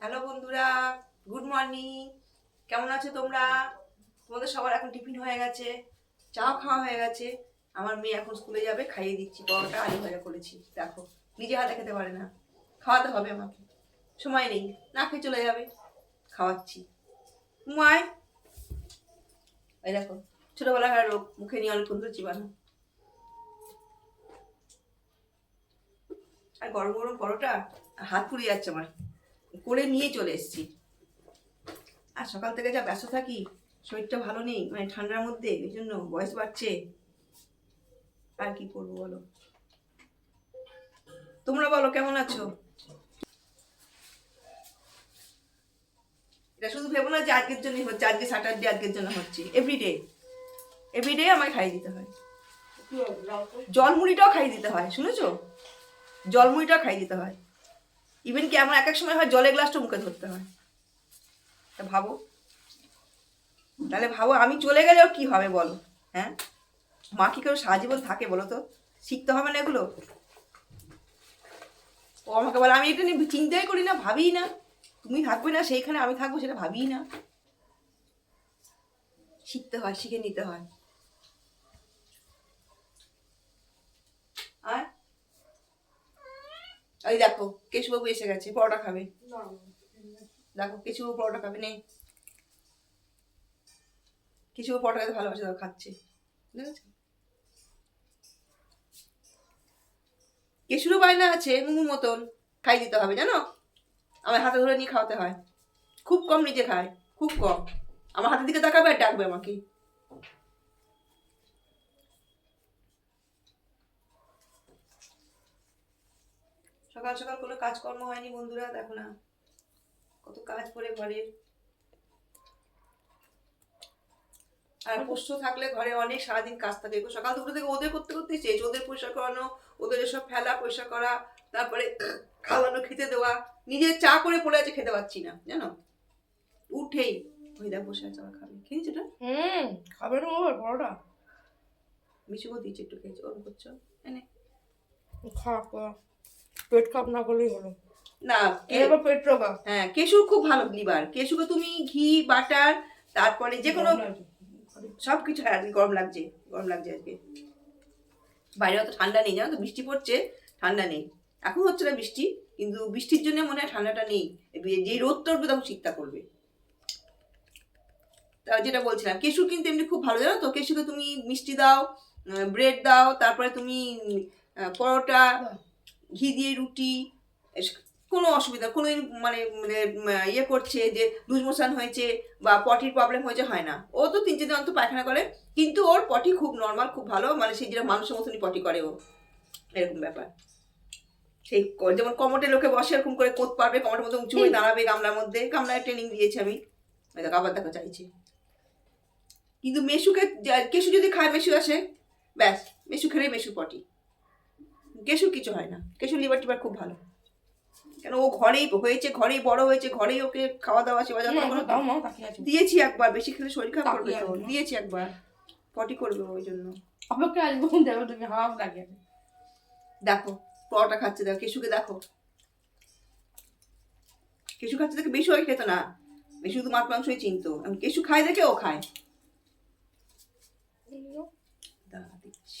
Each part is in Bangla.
হ্যালো বন্ধুরা, গুড মর্নিং। কেমন আছো তোমরা? তোমাদের সবার এখন টিফিন হয়ে গেছে চাও খাওয়া হয়ে গেছে। আমার মেয়ে এখন স্কুলে যাবে, খাইয়ে দিচ্ছি, পরোটা, আলু ভাজা করেছি। দেখো, নিজে হাতে খেতে পারে না। খাওয়াতে হবে আমাকে। সময় নেই, না খেয়ে চলে যাবে। খাওয়াচ্ছি। মায় এই দেখো ছোটবেলাকার রোগ, মুখে নিয়ে অনেকক্ষণ ধরে চিবানো আর গরম গরম পরোটা, হাত পুড়ে যাচ্ছে আমার। করে নিয়ে চলে এসেছি। আর সকাল থেকে যা ব্যস্ত থাকি, শরীরটা ভালো নেই মানে ঠান্ডার মধ্যে, এই জন্য বয়স বাড়ছে। আর কি করব বলো? তোমরা বলো, কেমন আছো? এটা শুধু ভেবো না যে আজকের জন্যই হচ্ছে, আজকে স্যাটারডে আজকের জন্য হচ্ছে। এভরিডে এভরিডে আমায় খাইয়ে দিতে হয়। জল মুড়িটাও খাইয়ে দিতে হয়, শুনেছো? জল মুড়িটাও খাইয়ে দিতে হয়। ইভেন কি আমার এক এক সময় হয় জলের গ্লাসটা মুখে ধরতে হয়। তা ভাবো। তাহলে ভাবো, আমি চলে গেলেও কি হবে বলো? হ্যাঁ? মা কি কেউ সারা জীবন থাকে বলো তো? শিখতে হবে না এগুলো? ও আমাকে বলে, আমি এটা নিয়ে চিন্তাই করি না ভাবি না। তুমি থাকবে না, সেইখানে আমি থাকব সেটা ভাবি না। শিখতে হয়, শিখে নিতে হয় আর ওই দেখো, কেশুবাবু এসে গেছে, পরোটা খাবে। দেখো, কেশুবাবু পরোটা খাবে নেই কেশুবাবু পরোটা খেতে ভালোবাসে, দেখো, খাচ্ছে। বুঝেছ? কেশুরও বায়না আছে, মুমুর মতন। খাই দিতে হবে, জানো? আমার হাতে ধরে নিয়ে খাওয়াতে হয়। খুব কম নিজে খায়, খুব কম। আমার হাতের দিকে তাকাবে আর ডাকবে আমাকে। সকাল সকাল কোনো কাজকর্ম হয়নি বন্ধুরা দেখো না। কত কাজ পড়ে ঘরে। আর পোষ্য থাকলে ঘরে অনেক সারাদিন কাজ থাকে। সকাল দুপুর থেকে ওদের করতে করতে শেষ। ওদের পরিষ্কার করানো ওদের এসব ফেলা পরিষ্কার করা তারপরে খাওয়ানো খেতে দেওয়া। নিজে চা করে পড়ে আছে খেতে পাচ্ছি না জানো? উঠেই। ওই দেখ বসে আছে আবার খাবে। খেয়েছি এটা? হুম খাবে না বাবা বড়টা মিশুকো দিয়েছি একটু খেয়েছি। ওরকম করছ? এনে। করা পেট খারাপ না করলেই হলো। না এবার পেট রোগা। হ্যাঁ কেশুর খুব ভালো লিভার কেশুকে তুমি ঘি বাটার তারপরে যে কোনো সব কিছু হ্যাঁ গরম লাগছে গরম লাগছে আজকে। বাইরে অত ঠান্ডা নেই জানো তো? বৃষ্টি পড়ছে ঠান্ডা নেই। এখন হচ্ছে না বৃষ্টি কিন্তু বৃষ্টির জন্য মনে হয় ঠান্ডাটা নেই। যে রোদ উঠবে তখন শীতটা করবে তা যেটা বলছিলাম কেশু কিন্তু এমনি খুব ভালো জানো তো? কেশুকে তুমি মিষ্টি দাও ব্রেড দাও তারপরে তুমি পরোটা ঘি দিয়ে রুটি কোনো অসুবিধা কোনো মানে মানে ইয়ে করছে যে লুজ মোশন হয়েছে বা পটির প্রবলেম হয়েছে হয় না। ও তো তিন চার দিন অন্তত পায়খানা করে কিন্তু ওর পটি খুব নর্মাল খুব ভালো মানে সেই যেটা মানুষের মতনই পটি করে ও। এরকম ব্যাপার। সেই যেমন কমটে লোকে বসে এরকম করে কোত পারবে কমটের মতো উঁচু হয়ে দাঁড়াবে গামলার মধ্যে গামলায় ট্রেনিং দিয়েছি আমি। আবার দেখা চাইছি। কিন্তু মেশুকে কেশু যদি খায় মেশু আসে ব্যাস মেশু খেলেই মেশু পটি। কেশুর কিছু হয় না। কেশুর লিভার টিভার খুব ভালো। কেন ও ঘরেই হয়েছে ঘরেই বড় হয়েছে ঘরেই ওকে খাওয়া দাওয়া সেবা যত্ন আছে। দিয়েছি একবার বেশি খেলে শরীর খারাপ করবে তো। দিয়েছি একবার পটি করবে ওই জন্য। আমাকে আসব দেখো তুমি হাফ লাগে। দেখো পরোটা খাচ্ছে দেখো কেশুকে দেখো। কেশু খাচ্ছে দেখে বেশি আর খেত না। বেশু তো মাছ মাংসই চিনতো। কেশু খায় দেখে ও খায় দাঁড়া দিচ্ছি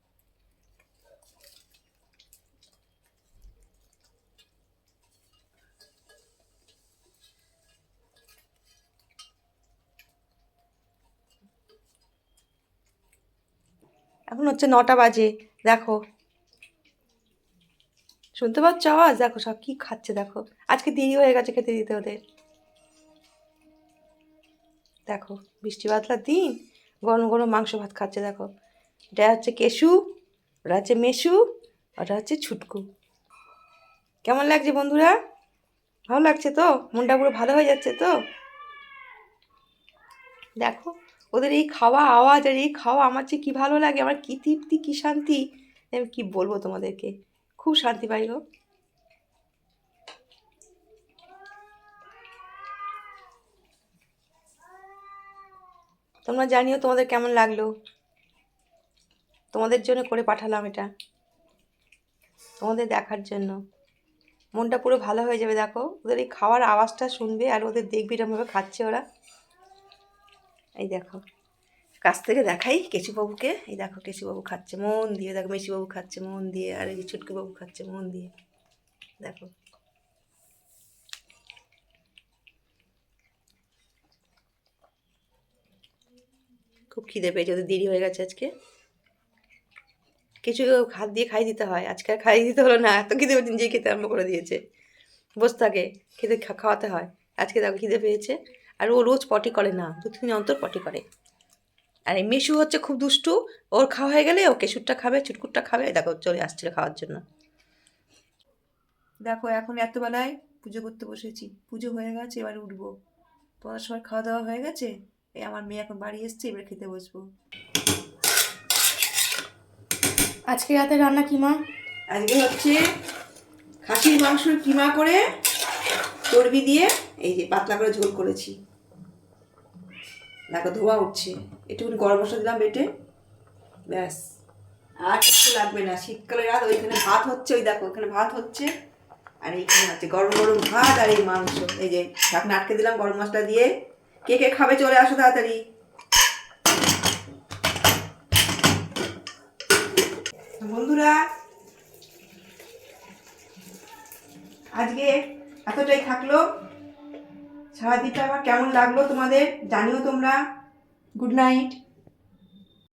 এখন হচ্ছে নটা বাজে, দেখো। শুনতে পাচ্ছ আওয়াজ? দেখো সব কি খাচ্ছে, দেখো। আজকে দেরি হয়ে গেছে খেতে দিতে ওদের। দেখো বৃষ্টি বাদলার দিন, গরম গরম মাংস ভাত খাচ্ছে, দেখো। এটা হচ্ছে কেশু, ওটা হচ্ছে মেশু, ওটা হচ্ছে ছুটকু। কেমন লাগছে বন্ধুরা? ভালো লাগছে তো? মনটা পুরো ভালো হয়ে যাচ্ছে তো? দেখো। ওদের এই খাওয়া আওয়াজ আর এই খাওয়া আমার যে কী ভালো লাগে, আমার কী তৃপ্তি, কী শান্তি, আমি কী বলব তোমাদেরকে? খুব শান্তি পাই গো। তোমরা জানিও তোমাদের কেমন লাগল? তোমাদের জন্য করে পাঠালাম এটা। তোমাদের দেখার জন্য। মনটা পুরো ভালো হয়ে যাবে, দেখো। ওদের এই খাওয়ার আওয়াজটা শুনবে আর ওদের দেখবে এরকমভাবে খাচ্ছে ওরা। এই দেখো। কাছ থেকে দেখাই কেশুবাবুকে এই দেখো কেশুবাবু খাচ্ছে, মন দিয়ে। দেখো মেশিবাবু খাচ্ছে, মন দিয়ে। আর এই যে ছুটকুবাবু খাচ্ছে, মন দিয়ে। দেখো। খুব খিদে পেয়েছে, ওদের দেরি হয়ে গেছে আজকে। কিছু হাত দিয়ে খাই দিতে হয়। আজকে আর খাই দিতে হলো না। এত খিদে নিজেই খেতে আরম্ভ করে দিয়েছে। বসে থাকে, খেতে খাওয়াতে হয়। আজকে দেখো খিদে পেয়েছে। আর ও রোজ পটি করে না দু তিন অন্তর পটি করে। আর এই মিশু হচ্ছে খুব দুষ্টু ওর খাওয়া হয়ে গেলে ও কেশুরটা খাবে চুটকুটটা খাবে দেখো চলে আসছিল খাওয়ার জন্য। দেখো এখন এতবেলায় পুজো করতে বসেছি পুজো হয়ে গেছে এবার উঠবো। তোমাদের সবাই খাওয়া দাওয়া হয়ে গেছে? এই আমার মেয়ে এখন বাড়ি এসছে এবার খেতে বসবো। আজকে রাতে রান্না কি মা? আজকে হচ্ছে খাসির মাংস কিমা করে চর্বি দিয়ে এই যে পাতলা করে ঝোল করেছি। দেখো ধোয়া উঠছে। একটুখানি গরম মশলা দিলাম বেটে। ব্যাস। আর কিছু লাগবে না। শীতকালে রাত ওইখানে ভাত হচ্ছে, ওই দেখো ওইখানে ভাত হচ্ছে। আর এইখানে হচ্ছে গরম গরম ভাত আর এই মাংস। এই যে ঢাকনা আটকে দিলাম গরম মশলা দিয়ে। কে কে খাবে চলে আসো তাড়াতাড়ি। বন্ধুরা, আজকে এতটাই থাকল। সারাদিনটা আমার কেমন লাগল তোমাদের জানিও তোমরা। Good night